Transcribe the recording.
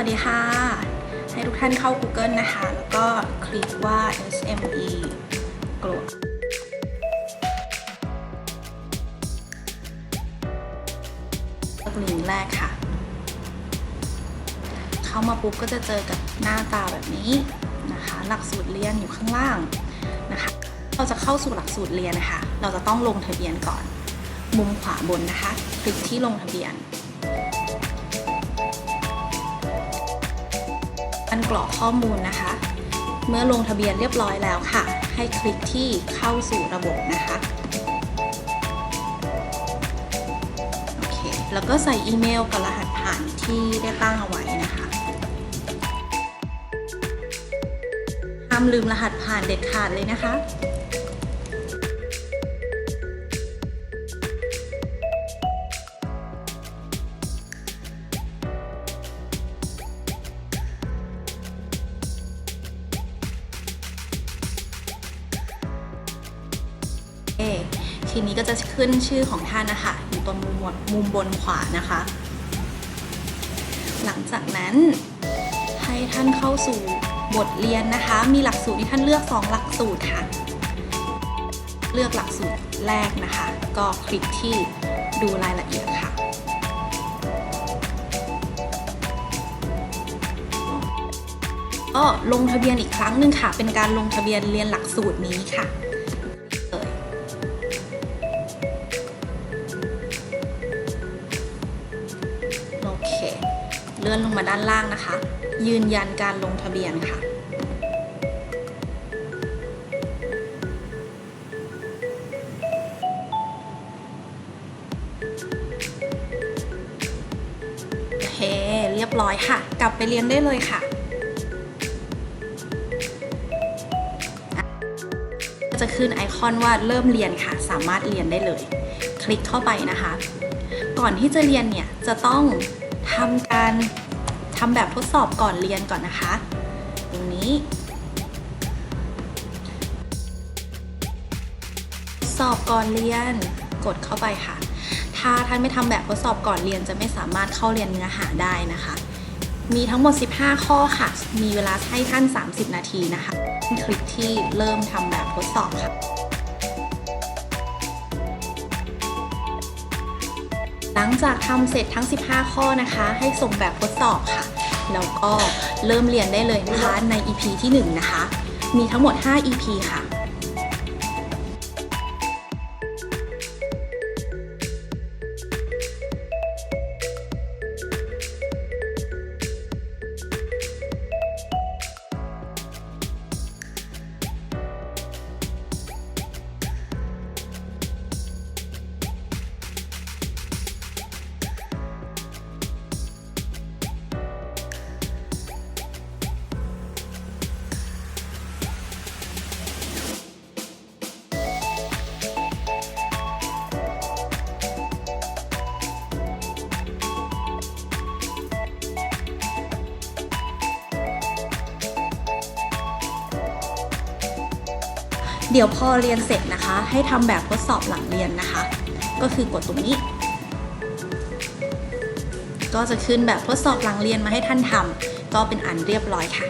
วัสดีค่ะ ให้ทุกท่านเข้า Google นะคะ แล้วก็คลิกว่า SME กลวลิงก์แรกค่ะ เข้ามาปุ๊บก็จะเจอกับหน้าตาแบบนี้นะคะ หลักสูตรเรียนอยู่ข้างล่างนะคะ เราจะเข้าสู่หลักสูตรเรียนนะคะ เราจะต้องลงทะเบียนก่อน มุมขวาบนนะคะ คลิกที่ลงทะเบียน การกรอกข้อมูลนะคะ เมื่อลงทะเบียนเรียบร้อยแล้วค่ะ ให้คลิกที่เข้าสู่ระบบนะคะโอเคแล้วก็ใส่อีเมลกับรหัสผ่านที่ได้ตั้งเอาไว้นะคะห้ามลืมรหัสผ่านเด็ดขาดเลยนะคะ ทีนี้ก็จะขึ้นชื่อของท่านนะคะอยู่ตรงมุมบนมุมบนขวานะคะ หลังจากนั้นให้ท่านเข้าสู่บทเรียนนะคะ มีหลักสูตรที่ท่านเลือก 2 หลักสูตรค่ะ เลือกหลักสูตรแรกนะคะ ก็คลิกที่ดูรายละเอียดค่ะก็ลงทะเบียนอีกครั้งหนึ่งค่ะ เป็นการลงทะเบียนเรียนหลักสูตรนี้ค่ะ เลื่อนลงมาด้านล่างนะคะ ยืนยันการลงทะเบียนค่ะ โอเค เรียบร้อยค่ะ กลับไปเรียนได้เลยค่ะจะขึ้นไอคอนว่าเริ่มเรียนค่ะ สามารถเรียนได้เลย คลิกเข้าไปนะคะ ก่อนที่จะเรียนเนี่ย จะต้อง ทำการทำแบบทดสอบก่อนเรียนก่อนนะคะตรงนี้ สอบก่อนเรียนกดเข้าไปค่ะ ถ้าท่านไม่ทำแบบทดสอบก่อนเรียนจะไม่สามารถเข้าเรียนเนื้อหาได้นะคะ มีทั้งหมด 15 ข้อค่ะ มีเวลาให้ท่าน 30 นาทีนะคะ คลิกที่เริ่มทำแบบทดสอบค่ะ ลังจากทำเสร็จทั้ง 15 ข้อนะคะ ให้ส่งแบบทดสอบค่ะ แล้วก็เริ่มเรียนได้เลยนะคะใน EP ที่ 1 นะคะ มีทั้งหมด 5 EP ค่ะ เดี๋ยวพอเรียนเสร็จนะคะ ให้ทำแบบทดสอบหลังเรียนนะคะ ก็คือกดตรงนี้ ก็จะขึ้นแบบทดสอบหลังเรียนมาให้ท่านทำก็เป็นอันเรียบร้อยค่ะ